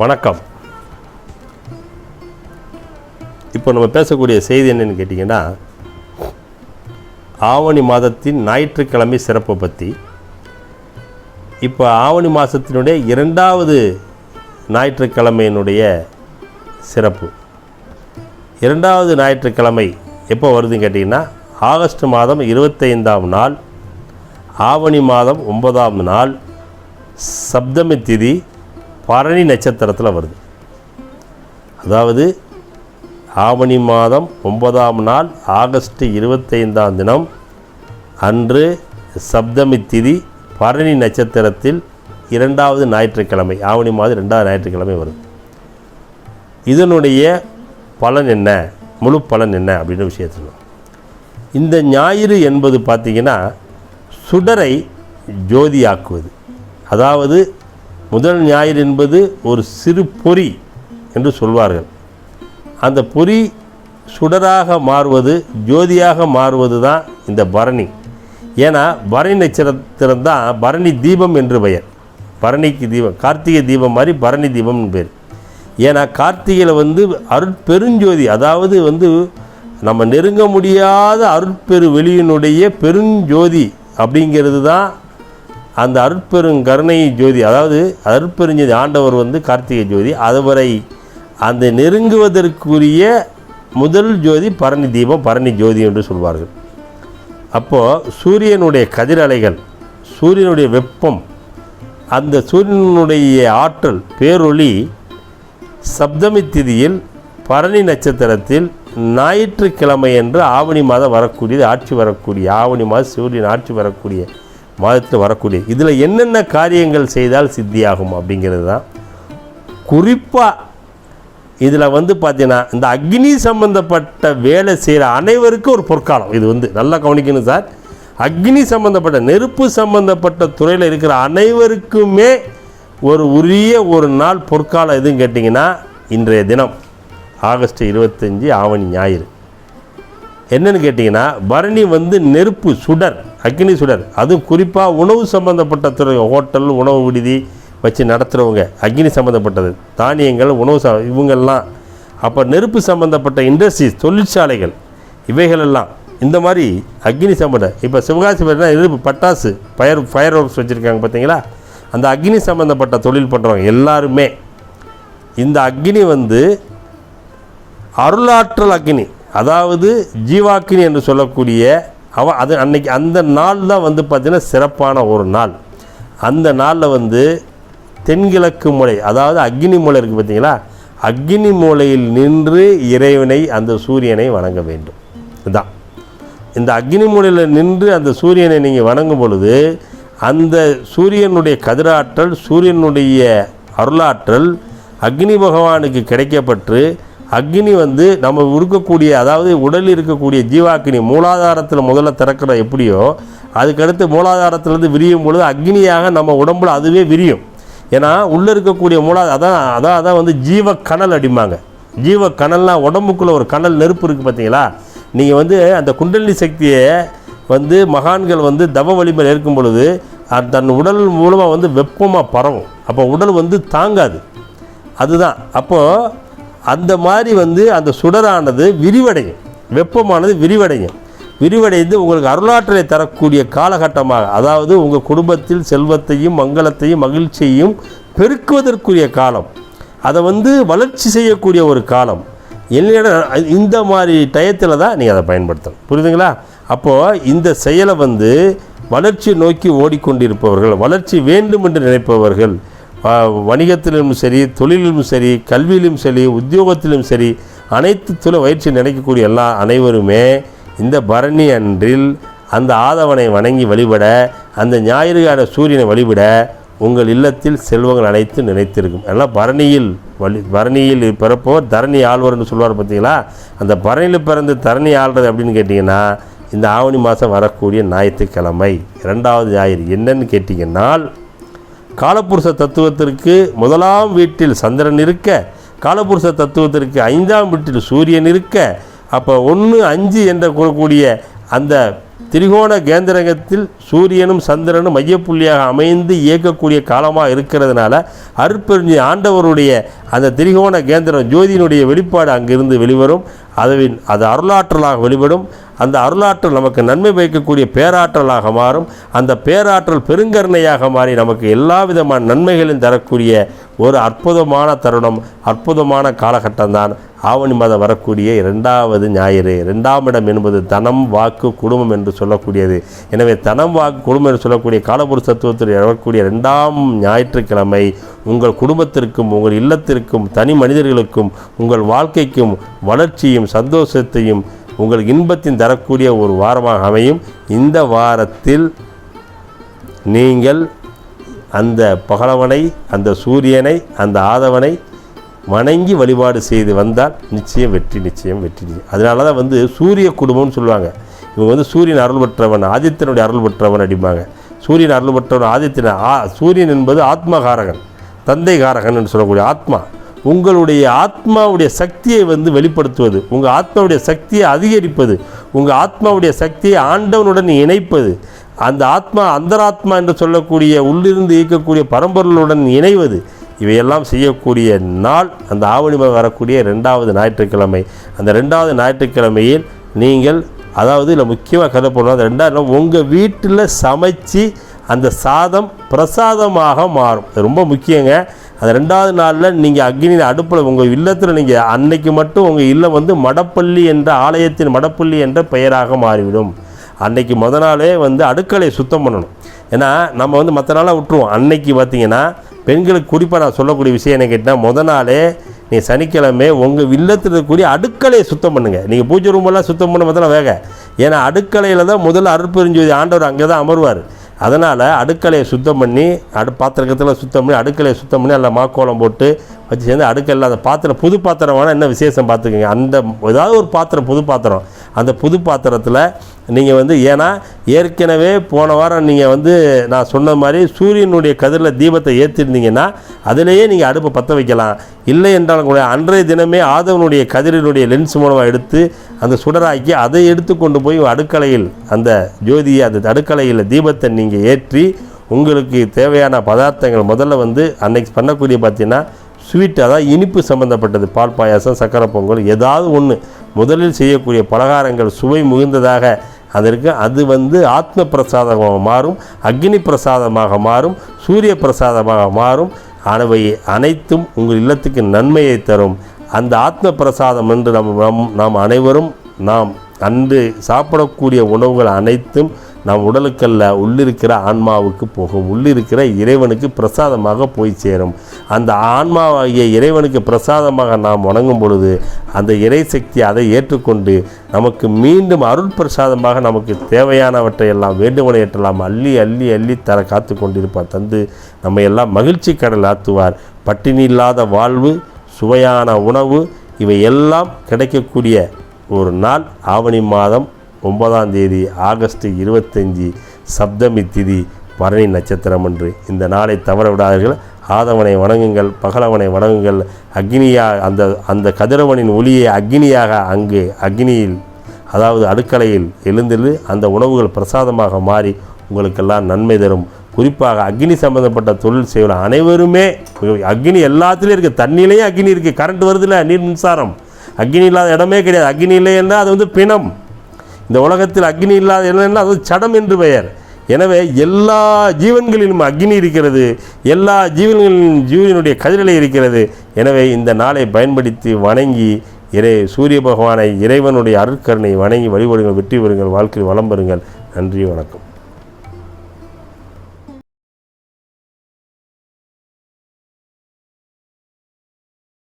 வணக்கம். இப்போ நம்ம பேசக்கூடிய செய்தி என்னன்னு கேட்டிங்கன்னா ஆவணி மாதத்தின் ஞாயிற்றுக்கிழமை சிறப்பை பற்றி இப்போ ஆவணி மாதத்தினுடைய இரண்டாவது ஞாயிற்றுக்கிழமையினுடைய சிறப்பு. இரண்டாவது ஞாயிற்றுக்கிழமை எப்போ வருதுன்னு கேட்டிங்கன்னா ஆகஸ்ட் மாதம் இருபத்தைந்தாம் நாள் ஆவணி மாதம் ஒன்பதாம் நாள் சப்தமி திதி பரணி நட்சத்திரத்தில் வருது. அதாவது ஆவணி மாதம் ஒன்பதாம் நாள் ஆகஸ்ட் இருபத்தைந்தாம் தினம் அன்று சப்தமி திதி பரணி நட்சத்திரத்தில் இரண்டாவது ஞாயிற்றுக்கிழமை ஆவணி மாதம் ரெண்டாவது ஞாயிற்றுக்கிழமை வருது. இதனுடைய பலன் என்ன? முழு பலன் என்ன அப்படின்னு விஷயத்தில் இந்த ஞாயிறு என்பது பார்த்திங்கன்னா சுடரை ஜோதியாக்குவது. அதாவது முதல் ஞாயிறு என்பது ஒரு சிறு பொறி என்று சொல்வார்கள். அந்த பொறி சுடராக மாறுவது ஜோதியாக மாறுவது தான் இந்த பரணி. ஏன்னா பரணி நட்சத்திரம் தான் பரணி தீபம் என்று பெயர். பரணிக்கு தீபம் கார்த்திகை தீபம் மாதிரி பரணி தீபம்னு பேர். ஏன்னா கார்த்திகையில் வந்து அருட்பெருஞ்சோதி அதாவது வந்து நம்ம நெருங்க முடியாத அருட்பெரு வெளியினுடைய பெருஞ்சோதி அப்படிங்கிறது தான் அந்த அருட்பெருங்கருணை ஜோதி. அதாவது அருட்பெருஞ்சோதி ஆண்டவர் வந்து கார்த்திகை ஜோதி. அதுவரை அந்த நெருங்குவதற்குரிய முதல் ஜோதி பரணி தீபம் பரணி ஜோதி என்று சொல்வார்கள். அப்போது சூரியனுடைய கதிரலைகள் சூரியனுடைய வெப்பம் அந்த சூரியனுடைய ஆற்றல் பேரொளி சப்தமி திதியில் பரணி நட்சத்திரத்தில் ஞாயிற்றுக்கிழமை என்று ஆவணி மாதம் வரக்கூடியது ஆட்சி வரக்கூடிய ஆவணி மாதம் சூரியன் ஆட்சி வரக்கூடிய மாதத்தில் வரக்கூடிய. இதில் என்னென்ன காரியங்கள் செய்தால் சித்தியாகும் அப்படிங்கிறது தான். குறிப்பாக இதில் வந்து பார்த்தீங்கன்னா இந்த அக்னி சம்பந்தப்பட்ட வேலை செய்கிற அனைவருக்கும் ஒரு பொற்காலம். இது வந்து நல்லா கவனிக்கணும் சார். அக்னி சம்பந்தப்பட்ட நெருப்பு சம்பந்தப்பட்ட துறையில் இருக்கிற அனைவருக்குமே ஒரு உரிய ஒரு நாள் பொற்காலம் எதுன்னு கேட்டிங்கன்னா இன்றைய தினம் ஆகஸ்ட் இருபத்தஞ்சி ஆவணி ஞாயிறு. என்னென்னு கேட்டிங்கன்னா பரணி வந்து நெருப்பு சுடர் அக்னி சுடர். அதுவும் குறிப்பாக உணவு சம்மந்தப்பட்ட துறை ஹோட்டல் உணவு விடுதி வச்சு நடத்துகிறவங்க அக்னி சம்மந்தப்பட்டது தானியங்கள் உணவு ச இவங்கெல்லாம். அப்போ நெருப்பு சம்மந்தப்பட்ட இண்டஸ்ட்ரீஸ் தொழிற்சாலைகள் இவைகளெல்லாம். இந்த மாதிரி அக்னி சம்மந்தம் இப்போ சிவகாசி பார்த்தீங்கன்னா நெருப்பு பட்டாசு ஃபயர் ஃபயர் ஒர்க்ஸ் வச்சுருக்காங்க பார்த்தீங்களா அந்த அக்னி சம்மந்தப்பட்ட தொழில் பண்ணுறவங்க எல்லாருமே இந்த அக்னி வந்து அருளாற்றல் அக்னி அதாவது ஜீவாக்கினி என்று சொல்லக்கூடிய அவ அது அன்னைக்கு அந்த நாள் தான் வந்து பார்த்திங்கன்னா சிறப்பான ஒரு நாள். அந்த நாளில் வந்து தென்கிழக்கு மூலை அதாவது அக்னி மூலை இருக்குது பார்த்தீங்களா? அக்னி மூலையில் நின்று இறைவனை அந்த சூரியனை வணங்க வேண்டும். இதுதான் இந்த அக்னி மூலையில் நின்று அந்த சூரியனை நீங்கள் வணங்கும் பொழுது அந்த சூரியனுடைய கதிராற்றல் சூரியனுடைய அருளாற்றல் அக்னி பகவானுக்கு கிடைக்கப்பட்டு அக்னி வந்து நம்ம இருக்கக்கூடிய அதாவது உடலில் இருக்கக்கூடிய ஜீவாக்கினி மூலாதாரத்தில் முதல்ல திறக்கிற எப்படியோ அதுக்கடுத்து மூலாதாரத்திலேருந்து விரியும் பொழுது அக்னியாக நம்ம உடம்புல அதுவே விரியும். ஏன்னா உள்ளே இருக்கக்கூடிய மூலா அதான் அதான் அதான் வந்து ஜீவ கணல் அடிமாங்க ஜீவ கணல்னால் உடம்புக்குள்ளே ஒரு கணல் நெருப்பு இருக்குது பார்த்தீங்களா நீங்கள் வந்து அந்த குண்டலினி சக்தியை வந்து மகான்கள் வந்து தவ வலிமையில் இருக்கும் பொழுது அது தன் உடல் மூலமாக வந்து வெப்பமாக பரவும். அப்போ உடல் வந்து தாங்காது. அதுதான். அப்போது அந்த மாதிரி வந்து அந்த சுடரானது விரிவடையும். வெப்பமானது விரிவடையும். விரிவடைந்து உங்களுக்கு அருளாற்றலை தரக்கூடிய காலகட்டமாக அதாவது உங்கள் குடும்பத்தில் செல்வத்தையும் மங்களத்தையும் மகிழ்ச்சியையும் பெருக்குவதற்குரிய காலம். அதை வந்து வளர்ச்சி செய்யக்கூடிய ஒரு காலம். இல்லைன்னா இந்த மாதிரி டயத்தில் தான் நீங்கள் அதை பயன்படுத்தணும். புரியுதுங்களா? அப்போது இந்த செயலை வந்து வளர்ச்சி நோக்கி ஓடிக்கொண்டிருப்பவர்கள் வளர்ச்சி வேண்டும் என்று நினைப்பவர்கள் வணிகத்திலும் சரி தொழிலிலும் சரி கல்வியிலும் சரி உத்தியோகத்திலும் சரி அனைத்து துளை பயிற்சி நினைக்கக்கூடிய எல்லா அனைவருமே இந்த பரணி அன்றில் அந்த ஆதவனை வணங்கி வழிபட அந்த ஞாயிறுகால சூரியனை வழிபட உங்கள் இல்லத்தில் செல்வங்கள் அனைத்தும் நினைத்திருக்கும். எல்லாம் பரணியில் வழி பரணியில் பிறப்போ தரணி ஆழ்வர்னு சொல்லுவார் பார்த்தீங்களா? அந்த பரணியில் பிறந்து தரணி ஆள்றது அப்படின்னு கேட்டிங்கன்னா இந்த ஆவணி மாதம் வரக்கூடிய ஞாயிற்றுக்கிழமை இரண்டாவது ஞாயிறு. என்னன்னு கேட்டிங்கன்னால் காலப்புருஷ தத்துவத்திற்கு முதலாம் வீட்டில் சந்திரன் இருக்க காலப்புருஷ தத்துவத்திற்கு ஐந்தாம் வீட்டில் சூரியன் இருக்க அப்போ ஒன்று அஞ்சு என்ற கூறக்கூடிய அந்த திரிகோண கேந்திரகத்தில் சூரியனும் சந்திரனும் மையப்புள்ளியாக அமைந்து இயக்கக்கூடிய காலமாக இருக்கிறதுனால அருட்பெருஞ்சி ஆண்டவருடைய அந்த திரிகோண கேந்திரம் ஜோதியினுடைய வெளிப்பாடு அங்கிருந்து வெளிவரும். அதுவின் அது அருளாற்றலாக வெளிப்படும். அந்த அருளாற்றல் நமக்கு நன்மை பயக்கக்கூடிய பேராற்றலாக மாறும். அந்த பேராற்றல் பெருங்கருணையாக மாறி நமக்கு எல்லா விதமான நன்மைகளையும் தரக்கூடிய ஒரு அற்புதமான தருணம் அற்புதமான காலகட்டம்தான். ஆவணி மாதம் வரக்கூடிய இரண்டாவது ஞாயிறு. இரண்டாம் இடம் என்பது தனம் வாக்கு குடும்பம் என்று சொல்லக்கூடியது. எனவே தனம் வாக்கு குடும்பம் என்று சொல்லக்கூடிய காலபுரு தத்துவத்தில் வரக்கூடிய இரண்டாம் ஞாயிற்றுக்கிழமை உங்கள் குடும்பத்திற்கும் உங்கள் இல்லத்திற்கும் தனி மனிதர்களுக்கும் உங்கள் வாழ்க்கைக்கும் வளர்ச்சியும் சந்தோஷத்தையும் உங்கள் இன்பத்தின் தரக்கூடிய ஒரு வாரமாக அமையும். இந்த வாரத்தில் நீங்கள் அந்த பகலவனை அந்த சூரியனை அந்த ஆதவனை வணங்கி வழிபாடு செய்து வந்தால் நிச்சயம் வெற்றி நிச்சயம் வெற்றி அதனால தான் வந்து சூரிய குடும்பம்னு சொல்லுவாங்க. இவங்க வந்து சூரியன் அருள் பெற்றவன் ஆதித்தனுடைய அருள் பெற்றவன் அப்படிம்பாங்க. சூரியன் அருள் பெற்றவன் ஆதித்தன ஆ சூரியன் என்பது ஆத்மகாரகன் தந்தை காரகன் என்று சொல்லக்கூடிய ஆத்மா. உங்களுடைய ஆத்மாவுடைய சக்தியை வந்து வெளிப்படுத்துவது உங்கள் ஆத்மாவுடைய சக்தியை அதிகரிப்பது உங்கள் ஆத்மாவுடைய சக்தியை ஆண்டவனுடன் இணைப்பது அந்த ஆத்மா அந்தராத்மா என்று சொல்லக்கூடிய உள்ளிருந்து இயக்கக்கூடிய பரம்பொருளுடன் இணைவது இவையெல்லாம் செய்யக்கூடிய நாள் அந்த ஆவணி மாதம் வரக்கூடிய ரெண்டாவது ஞாயிற்றுக்கிழமை. அந்த ரெண்டாவது ஞாயிற்றுக்கிழமையில் நீங்கள் அதாவது இதில் முக்கியமாக கருதப்படணும் அந்த ரெண்டாவது உங்கள் வீட்டில் சமைச்சு அந்த சாதம் பிரசாதமாக மாறும். ரொம்ப முக்கியங்க. அந்த ரெண்டாவது நாளில் நீங்கள் அக்னியில் அடுப்பில் உங்கள் இல்லத்தில் நீங்கள் அன்னைக்கு மட்டும் உங்கள் இல்லம் வந்து மடப்பள்ளி என்ற ஆலயத்தின் மடப்பள்ளி என்ற பெயராக மாறிவிடும். அன்னைக்கு முத நாளே வந்து அடுக்களை சுத்தம் பண்ணணும். ஏன்னா நம்ம வந்து மற்ற நாளாக விட்டுருவோம். அன்னைக்கு பார்த்திங்கன்னா பெண்களுக்கு குறிப்பாக நான் சொல்லக்கூடிய விஷயம் என்ன கேட்டால் முத நாளே நீ சனிக்கிழமை உங்கள் இல்லத்தில் இருக்கக்கூடிய அடுக்கலையை சுத்தம் பண்ணுங்கள் நீங்கள் பூஜை ரூமெல்லாம் சுத்தம் பண்ண முதல்ல வேக. ஏன்னா அடுக்கலையில் தான் முதல்ல அருட்பெருஞ்சோதி ஆண்டவர் அங்கே தான் அமர்வார். அதனால் அடுக்கலையை சுத்தம் பண்ணி அடு பாத்திரத்தில் சுத்தம் பண்ணி அடுக்கலையை சுத்தம் பண்ணி அதில் மாக்கோலம் போட்டு வச்சு சேர்ந்து அடுக்கல்ல அந்த பாத்திரம் புது பாத்திரம் வேணால் என்ன விசேஷம் பார்த்துக்கோங்க அந்த ஏதாவது ஒரு பாத்திரம் புது பாத்திரம். அந்த புது பாத்திரத்தில் நீங்கள் வந்து ஏன்னா ஏற்கனவே போன வாரம் நீங்கள் வந்து நான் சொன்ன மாதிரி சூரியனுடைய கதிரில் தீபத்தை ஏற்றிருந்தீங்கன்னா அதிலேயே நீங்கள் அடுப்பை பற்ற வைக்கலாம். இல்லை என்றாலும் கூட அன்றைய தினமே ஆதவனுடைய கதிரினுடைய லென்ஸ் மூலமாக எடுத்து அந்த சுடராக்கி அதை எடுத்து கொண்டு போய் அடுக்கலையில் அந்த ஜோதியை அந்த அடுக்கலையில் தீபத்தை நீங்கள் ஏற்றி உங்களுக்கு தேவையான பதார்த்தங்கள் முதல்ல வந்து அன்னைக்கு பண்ணக்கூடிய பார்த்தீங்கன்னா ஸ்வீட் அதாவது இனிப்பு சம்பந்தப்பட்டது பால் பாயாசம் சக்கரை பொங்கல் ஏதாவது ஒன்று முதலில் செய்யக்கூடிய பலகாரங்கள் சுவை மிகுந்ததாக அதற்கு அது வந்து ஆத்ம பிரசாதமாக மாறும் அக்னி பிரசாதமாக மாறும் சூரிய பிரசாதமாக மாறும். அவை அனைத்தும் உங்கள் இல்லத்துக்கு நன்மையை தரும். அந்த ஆத்ம பிரசாதம் என்று நம் நம் நாம் அனைவரும் நாம் அன்று சாப்பிடக்கூடிய உணவுகள் அனைத்தும் நம் உடலுக்கல்ல உள்ளிருக்கிற ஆன்மாவுக்கு போகும். உள்ளிருக்கிற இறைவனுக்கு பிரசாதமாக போய் சேரும். அந்த ஆன்மாவாகிய இறைவனுக்கு பிரசாதமாக நாம் வணங்கும் பொழுது அந்த இறை சக்தி அதை ஏற்றுக்கொண்டு நமக்கு மீண்டும் அருள் பிரசாதமாக நமக்கு தேவையானவற்றை எல்லாம் வேண்டுகோளையற்றெல்லாம் அள்ளி அள்ளி அள்ளி தர காத்து கொண்டிருப்பார். தந்து நம்மை எல்லாம் மகிழ்ச்சி கடல் ஆத்துவார். பட்டினி இல்லாத வாழ்வு சுவையான உணவு இவை எல்லாம் கிடைக்கக்கூடிய ஒரு நாள் ஆவணி மாதம் ஒன்பதாம் தேதி ஆகஸ்ட் இருபத்தஞ்சி சப்தமி திதி பரணி நட்சத்திரம் என்று இந்த நாளை தவற விடாதீர்கள் ஆதவனை வணங்குங்கள் பகலவனை வணங்குங்கள். அக்னியா அந்த அந்த கதிரவனின் ஒளியை அக்னியாக அங்கு அக்னியில் அதாவது அடுக்கலையில் எழுந்திரு அந்த உணவுகள் பிரசாதமாக மாறி உங்களுக்கெல்லாம் நன்மை தரும். குறிப்பாக அக்னி சம்பந்தப்பட்ட தொழில் செய்கிற அனைவருமே அக்னி எல்லாத்துலேயும் இருக்குது தண்ணியிலேயே அக்னி இருக்குது கரண்ட் வருதுல்ல? நீர் மின்சாரம். அக்னி இல்லாத இடமே கிடையாது. அக்னி இல்லை என்றால் அது வந்து பிணம். இந்த உலகத்தில் அக்னி இல்லாத என்னன்னா அது சடம் என்று பெயர். எனவே எல்லா ஜீவன்களிலும் அக்னி இருக்கிறது. எல்லா ஜீவன்களிலும் ஜீவனுடைய கதிரலை இருக்கிறது. எனவே இந்த நாளை பயன்படுத்தி வணங்கி இறை சூரிய பகவானை இறைவனுடைய அருட்கருணை வணங்கி வழிபடுங்கள் வெற்றி பெறுங்கள் வாழ்க்கையில் வளம் பெறுங்கள். நன்றி வணக்கம்.